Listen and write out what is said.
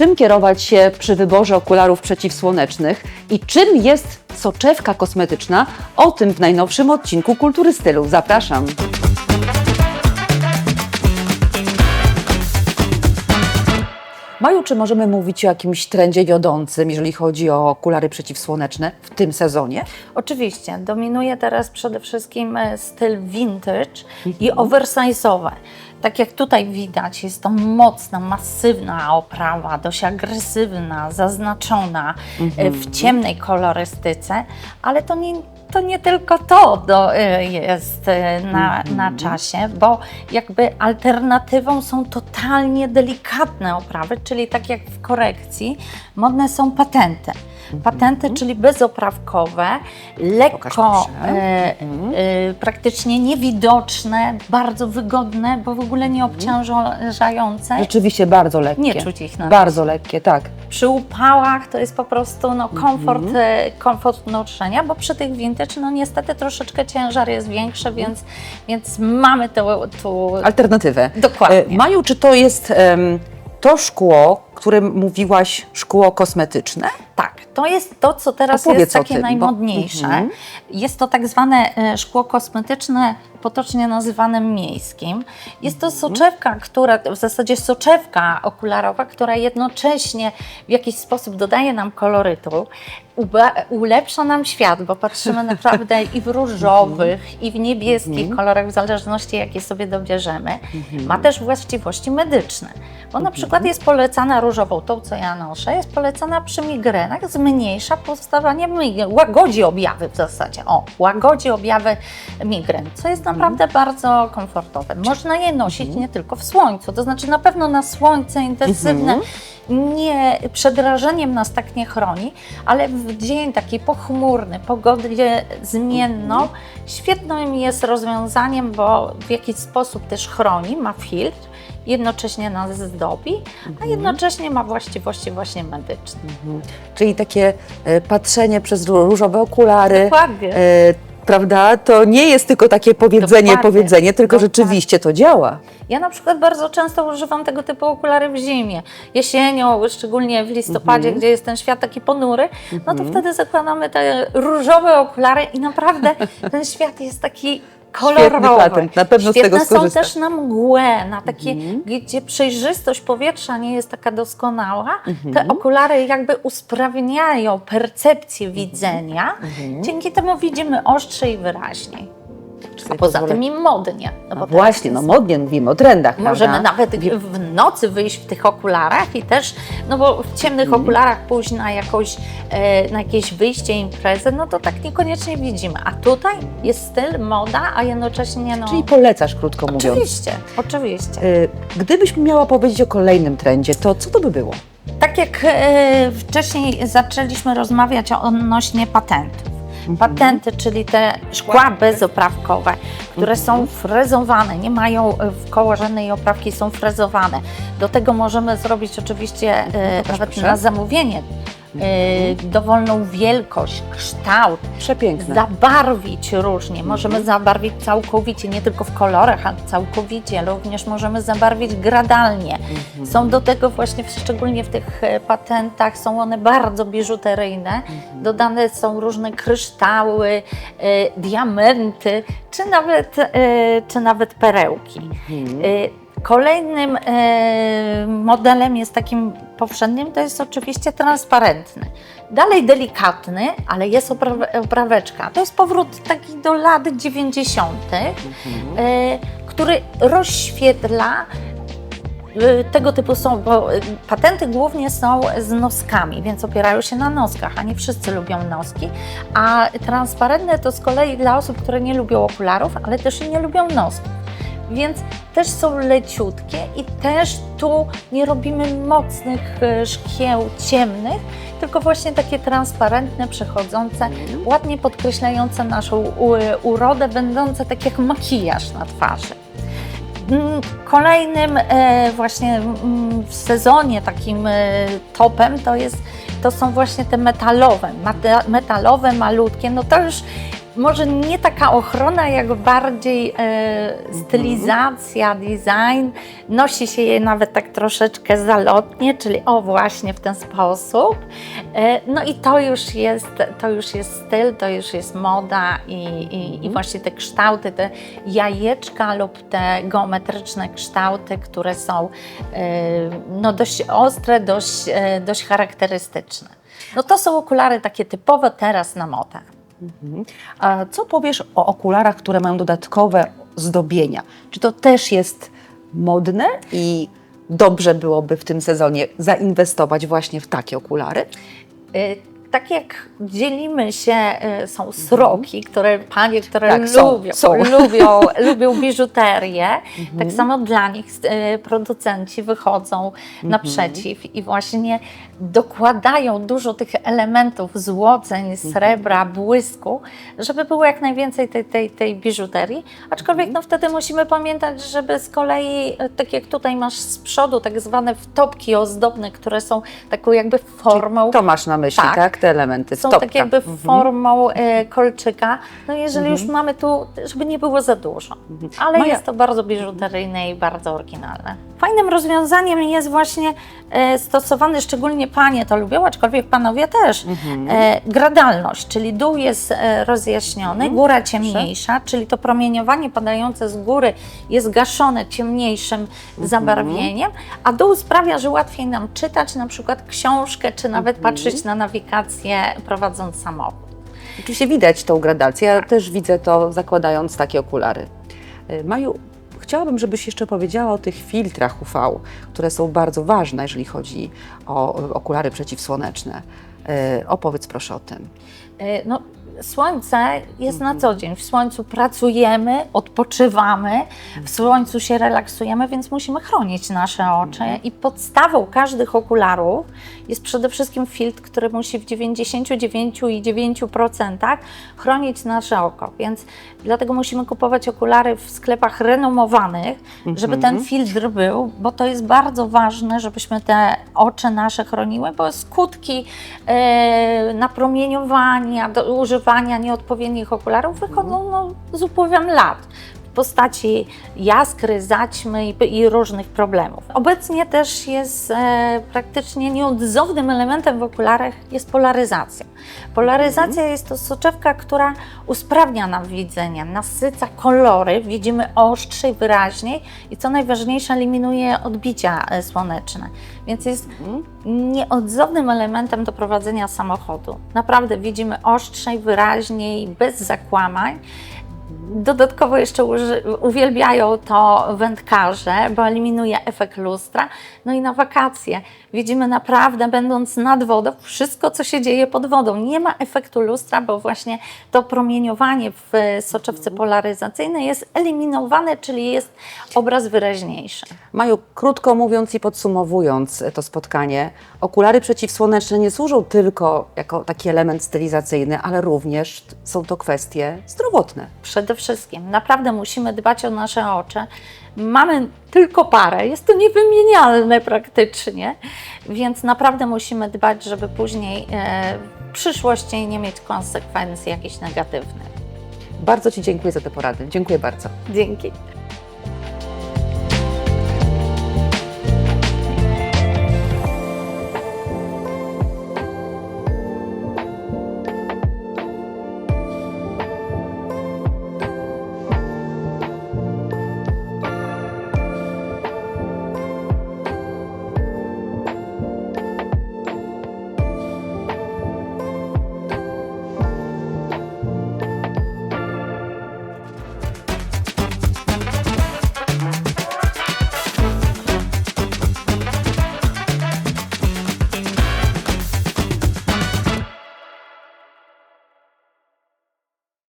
czym kierować się przy wyborze okularów przeciwsłonecznych i czym jest soczewka kosmetyczna? O tym w najnowszym odcinku Kultury Stylu. Zapraszam. Maju, czy możemy mówić o jakimś trendzie wiodącym, jeżeli chodzi o okulary przeciwsłoneczne w tym sezonie? Oczywiście, dominuje teraz przede wszystkim e, styl vintage i oversize'owe. Tak jak tutaj widać, jest to mocna, masywna oprawa, dość agresywna, zaznaczona e, w ciemnej kolorystyce, ale to nie, to nie tylko to do, e, jest e, na, na czasie, bo jakby alternatywą są totalnie delikatne oprawy, czyli tak jak w korekcji, modne są patenty. Patenty, czyli bezoprawkowe, lekko, e, e, praktycznie niewidoczne, bardzo wygodne, bo w ogóle nie obciążające. Rzeczywiście bardzo lekkie. Nie czuć ich na Bardzo lekkie, tak. Przy upałach to jest po prostu no, komfort, e, komfort noszenia, bo przy tych vintage no niestety troszeczkę ciężar jest większy, więc, więc mamy to tu... Alternatywę. Dokładnie. E, Maju, czy to jest to szkło, którym mówiłaś, szkło kosmetyczne? Tak, to jest to, co teraz Opowiedz jest takie tym, bo- najmodniejsze. Mhm. Jest to tak zwane e, szkło kosmetyczne, potocznie nazywane miejskim. Jest to Mhm. soczewka, która, w zasadzie soczewka okularowa, która jednocześnie w jakiś sposób dodaje nam kolorytu, ulepsza nam świat, bo patrzymy naprawdę i w różowych, i w niebieskich Mhm. kolorach, w zależności jakie sobie dobierzemy. Ma też właściwości medyczne, bo na przykład jest polecana różową, tą co ja noszę, jest polecana przy migrenach, zmniejsza powstawanie migren, łagodzi objawy w zasadzie, o, łagodzi objawy migren, co jest naprawdę bardzo komfortowe. Można je nosić nie tylko w słońcu, to znaczy na pewno na słońce intensywne, nie, przed rażeniem nas tak nie chroni, ale w dzień taki pochmurny, pogodzie zmienną, świetnym jest rozwiązaniem, bo w jakiś sposób też chroni, ma filtr, jednocześnie nas zdobi, a jednocześnie ma właściwości właśnie medyczne. Czyli takie e, patrzenie przez ró- różowe okulary. Dokładnie. E, prawda? To nie jest tylko takie powiedzenie, Dokładnie. powiedzenie, tylko Dokładnie. rzeczywiście to działa. Ja na przykład bardzo często używam tego typu okulary w zimie. Jesienią, szczególnie w listopadzie, gdzie jest ten świat taki ponury, no to wtedy zakładamy te różowe okulary i naprawdę ten świat jest taki kolorowy. patent, na pewno z Świetne tego są skorzystam. też na mgłę, na takie, gdzie przejrzystość powietrza nie jest taka doskonała. Te okulary jakby usprawniają percepcję widzenia. Dzięki temu widzimy ostrzej i wyraźniej. A poza pozwolę- tym i modnie. No teraz właśnie, no modnie mówimy o trendach, Możemy prawda? nawet w nocy wyjść w tych okularach i też, no bo w ciemnych Mhm. okularach pójść na, jakąś, e, na jakieś wyjście, imprezę, no to tak niekoniecznie widzimy. A tutaj jest styl, moda, a jednocześnie no... Czyli polecasz, krótko mówiąc. Oczywiście, oczywiście. E, Gdybyś miała powiedzieć o kolejnym trendzie, to co to by było? Tak jak e, wcześniej zaczęliśmy rozmawiać o odnośnie patentów. Mhm. Patenty, czyli te szkła bezoprawkowe, które są frezowane, nie mają e, w koło żadnej oprawki, są frezowane. Do tego możemy zrobić oczywiście e, nawet na zamówienie e, dowolną wielkość, kształt, Przepiękne. zabarwić różnie. Możemy zabarwić całkowicie, nie tylko w kolorach, ale całkowicie. Również możemy zabarwić gradalnie. Są do tego właśnie, szczególnie w tych e, patentach, są one bardzo biżuteryjne. Dodane są różne kryształy, e, diamenty, czy nawet, czy nawet perełki. E, Kolejnym e, modelem jest takim powszednim, to jest oczywiście transparentny. Dalej delikatny, ale jest oprawe- opraweczka. To jest powrót taki do lat 90., e, który rozświetla y, tego typu są, bo patenty głównie są z noskami, więc opierają się na noskach, a nie wszyscy lubią noski. A transparentne to z kolei dla osób, które nie lubią okularów, ale też nie lubią nosków. Więc też są leciutkie i też tu nie robimy mocnych e, szkieł ciemnych, tylko właśnie takie transparentne, przechodzące, ładnie podkreślające naszą urodę, będące tak jak makijaż na twarzy. Mm, Kolejnym e, właśnie mm, w sezonie takim e, topem to, jest, to są właśnie te metalowe, metalowe, malutkie, no to już może nie taka ochrona, jak bardziej e, stylizacja, design. Nosi się je nawet tak troszeczkę zalotnie, czyli o właśnie w ten sposób. E, no i to już jest, to już jest styl, to już jest moda i, i, i właśnie te kształty, te jajeczka lub te geometryczne kształty, które są e, no dość ostre, dość, e, dość charakterystyczne. No to są okulary takie typowe teraz na modę. Mhm. A co powiesz o okularach, które mają dodatkowe zdobienia? Czy to też jest modne i dobrze byłoby w tym sezonie zainwestować właśnie w takie okulary? Tak jak dzielimy się, y, są sroki, które panie, które Tak, są, lubią, są. lubią, lubią biżuterię, tak samo dla nich y, producenci wychodzą naprzeciw i właśnie dokładają dużo tych elementów złoceń, srebra, błysku, żeby było jak najwięcej tej, tej, tej biżuterii. Aczkolwiek no, wtedy musimy pamiętać, żeby z kolei, y, tak jak tutaj masz z przodu, tak zwane wtopki ozdobne, które są taką jakby formą To masz na myśli, tak? Tak. Te elementy. są Stopka. tak jakby Mhm. formą e, kolczyka. No jeżeli już mamy tu, żeby nie było za dużo. Ale Maja- jest to bardzo biżuteryjne i bardzo oryginalne. Fajnym rozwiązaniem jest właśnie e, stosowany, szczególnie panie to lubią, aczkolwiek panowie też, e, gradalność, czyli dół jest e, rozjaśniony, góra ciemniejsza, czyli to promieniowanie padające z góry jest gaszone ciemniejszym zabarwieniem, a dół sprawia, że łatwiej nam czytać na przykład książkę, czy nawet patrzeć na nawigację prowadząc samochód. Oczywiście widać tą gradację. Ja też widzę to zakładając takie okulary. Maju, chciałabym, żebyś jeszcze powiedziała o tych filtrach UV, które są bardzo ważne, jeżeli chodzi o okulary przeciwsłoneczne. Y, Opowiedz proszę o tym. E, No, słońce jest na co dzień. W słońcu pracujemy, odpoczywamy, w słońcu się relaksujemy, więc musimy chronić nasze oczy. I podstawą każdych okularów jest przede wszystkim filtr, który musi w 99,9% chronić nasze oko. Więc dlatego musimy kupować okulary w sklepach renomowanych, żeby ten filtr był, bo to jest bardzo ważne, żebyśmy te oczy nasze chroniły, bo skutki e, napromieniowania, do używania nieodpowiednich okularów wychodzą no, z upływem lat w postaci jaskry, zaćmy i, i różnych problemów. Obecnie też jest e, praktycznie nieodzownym elementem w okularach jest polaryzacja. Polaryzacja jest to soczewka, która usprawnia nam widzenie, nasyca kolory, widzimy ostrzej, wyraźniej i co najważniejsze eliminuje odbicia e, słoneczne. Więc jest nieodzownym elementem do prowadzenia samochodu. Naprawdę widzimy ostrzej, wyraźniej, bez zakłamań. Dodatkowo jeszcze uwielbiają to wędkarze, bo eliminuje efekt lustra. No i na wakacje widzimy naprawdę, będąc nad wodą, wszystko, co się dzieje pod wodą. Nie ma efektu lustra, bo właśnie to promieniowanie w soczewce polaryzacyjnej jest eliminowane, czyli jest obraz wyraźniejszy. Maju, krótko mówiąc i podsumowując to spotkanie, okulary przeciwsłoneczne nie służą tylko jako taki element stylizacyjny, ale również są to kwestie zdrowotne. Przede wszystkim naprawdę musimy dbać o nasze oczy. Mamy tylko parę, jest to niewymienialne praktycznie, więc naprawdę musimy dbać, żeby później e, w przyszłości nie mieć konsekwencji jakichś negatywnych. Bardzo Ci dziękuję za te porady. Dziękuję bardzo. Dzięki.